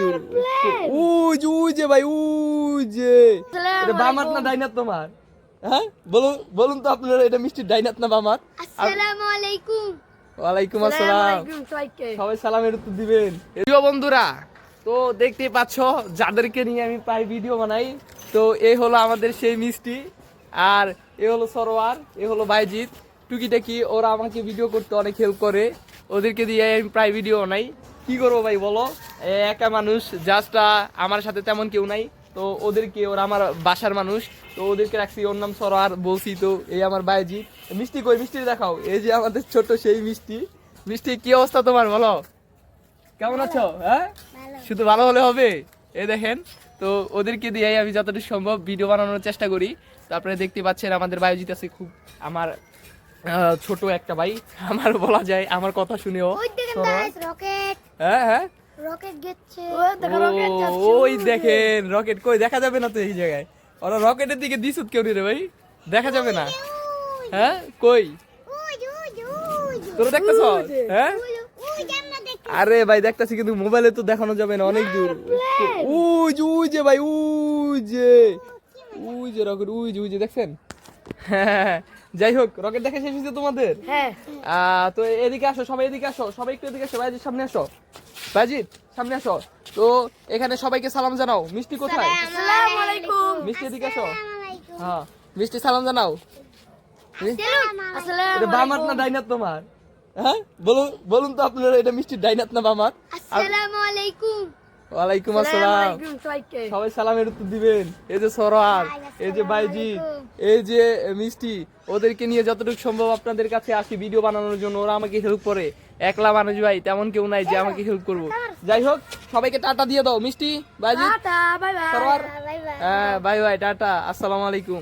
দূর যে ভাই যে। এটা বামাত না ডাইনাত তোমার? হ্যাঁ? বলুন বলুন তো আপনারা এটা মিষ্টি ডাইনাত না বামাত আসসালামু আলাইকুম। ওয়ালাইকুম আসসালাম সবাই সালামের উত্তর দিবেন। প্রিয় বন্ধুরা তো দেখতে পাচ্ছ যাদেরকে নিয়ে আমি প্রায় ভিডিও বানাই তো এই হলো আমাদের সেই মিষ্টি আর এ হলো সরোয়ার এ হলো বাইজিৎ। টুকিটাকি ওরা আমাকে ভিডিও করতে অনেক হেল্প করে। ওদেরকে দিয়ে আমি প্রায় ভিডিও বানাই। কি করব ভাই বলো? একা মানুষ জাস্ট আমার সাথে তেমন কেউ নাই। তো ওদেরকে ওরা আমার বাসার মানুষ। তো ওদেরকে রাখছি ওর নাম সরোয়ার বলছি তো এই আমার বাইজিৎ মিষ্টি কই মিষ্টি দেখাও। এই যে আমাদের ছোট সেই মিষ্টি। মিষ্টি কি অবস্থা তোমার বলো? কেমন আছো হ্যাঁ? শুধু ভালো হলে হবে? এ দেখেন তো ওদেরকে দিয়ে আমি যতটুকু সম্ভব ভিডিও বানানোর চেষ্টা করি। তো আপনারা দেখতে পাচ্ছেন আমাদের বায়োজিৎ আছে খুব আমার আহ, ছোট একটা ভাই। আমার বলা যায় আমার কথা শুনেও। ওই দেখেন গাইস রকেট হ্যাঁ হ্যাঁ। রকেট গেছে। ও, ওই দেখেন রকেট কই? দেখা যাবে না তো এই জায়গায়। ওরা রকেটের দিকে দিছুত কেউ রে ভাই। দেখা যাবে না। হ্যাঁ কই? তোরা দেখতেছ? হ্যাঁ? আরে ভাই দেখতেছি কিন্তু মোবাইলে তো দেখানো যাবে না অনেক দূর। ওই যে ভাই ওই যে। রকেট ওই যে দেখছেন? যাই হোক রকেট দেখা শেষ হয়েছে তোমাদের? হ্যাঁ। আহ, তো এদিকে আসো সবাই এদিকে আসো সবাই একটু এদিকে আসো বাইজিৎ সামনে আসো। বাইজিৎ সামনে আসো। তো এখানে সবাইকে সালাম জানাও। মিষ্টি কোথায়? আসসালামু আলাইকুম। মিষ্টি এদিকে আসো। হ্যাঁ মিষ্টি সালাম জানাও। এটা বামাত না ডাইনাত তোমার? হ্যাঁ বলুন বলুন তো আপনারা এটা মিষ্টি ডাইনাত না বামাত? আসসালামু আলাইকুম। ওয়ালাইকুম আসসালাম। সবাই সালামের উত্তর দিবেন। এই যে সরোয়ার এই যে বাইজি এই যে মিষ্টি ওদেরকে নিয়ে যতটুকু সম্ভব আপনাদের কাছে আসি ভিডিও বানানোর জন্য। ওরা আমাকে হেল্প করে। একলা মানুষ ভাই তেমন কেউ নাই যে আমাকে হেল্প করব। যাই হোক সবাইকে টাটা দিয়ে দাও। মিষ্টি বাইজি সরোয়ার। হ্যাঁ বাই বাই টাটা। আসসালামু আলাইকুম।